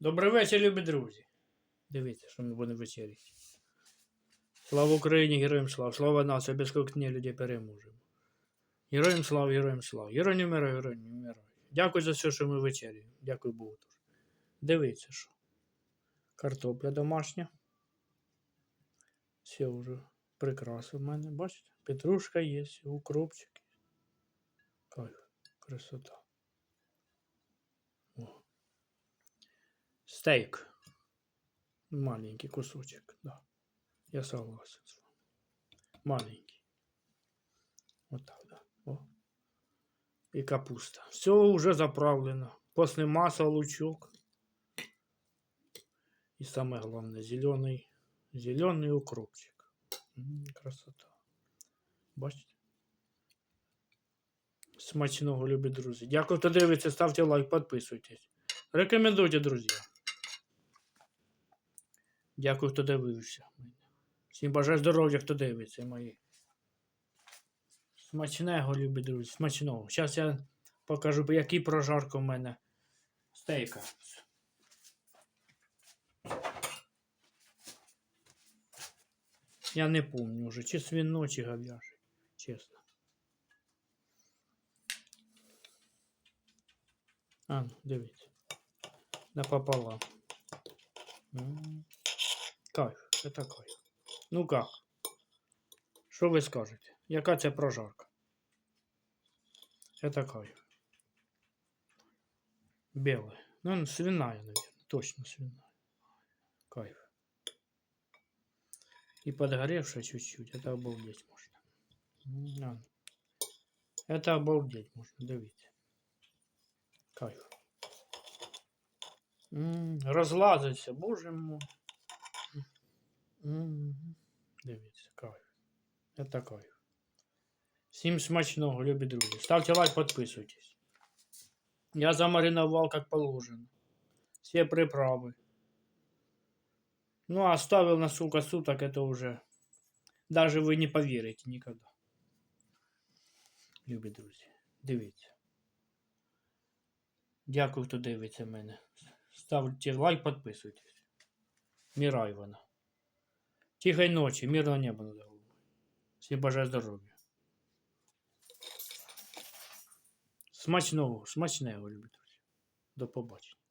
Добрий вечір, любі друзі. Дивіться, що ми будемо вечеряти. Слава Україні, героям слава! Слава нації, без кокні людей переможемо. Героям слава, героям слава. Герой не вмирай, герой не вмирай. Дякую за все, що ми вечеряємо. Дякую Богу. Дуже. Дивіться, що. Картопля домашня. Все вже прекрасно в мене, бачите? Петрушка є, укропчик. Кайф, красота. О. Стейк. Маленький кусочек, да. Я согласен с вами. Маленький. Вот так, да. О. И капуста. Все уже заправлено. После масла лучок. И самое главное, зеленый, зеленый укропчик. М, красота. Бачите? Смачного, любі друзі. Дякую, хто дивиться, ставте лайк, підписуйтесь. Рекомендуйте, друзі. Дякую, хто дивився. Всім бажаю здоров'я, хто дивиться, мої. Смачного, любі друзі, смачного. Зараз я покажу, який прожарка в мене стейка. Я не помню вже, чи свино, чи говяжий, чесно. А, ну, дивіться. Напополам. М. Кайф, це кайф. Ну как? Що ви скажете? Яка це прожарка? Это кайф. Белая. Ну, свиная, наверное. Точно свиная. Кайф. И подгоревшая чуть-чуть. Это обалдеть можно. Это обалдеть можно, дивіться. Кайф. М, Розлазиться, боже мой. Дивіться, кайф. Це кайф. Всім смачного, любі друзі. Ставте лайк, підписуйтесь. Я замаринував, як положено. Все приправи. Ну, а оставил на сколько суток, это уже... Даже вы не поверите никогда. Любі друзі, дивіться. Дякую, хто дивиться мене. Ставте лайк, підписуйтесь. Міра Івана. Тихой ночи, мирного неба над головой. Всем бажаю здоров'я. Смачного, смачного, любі. До побачення.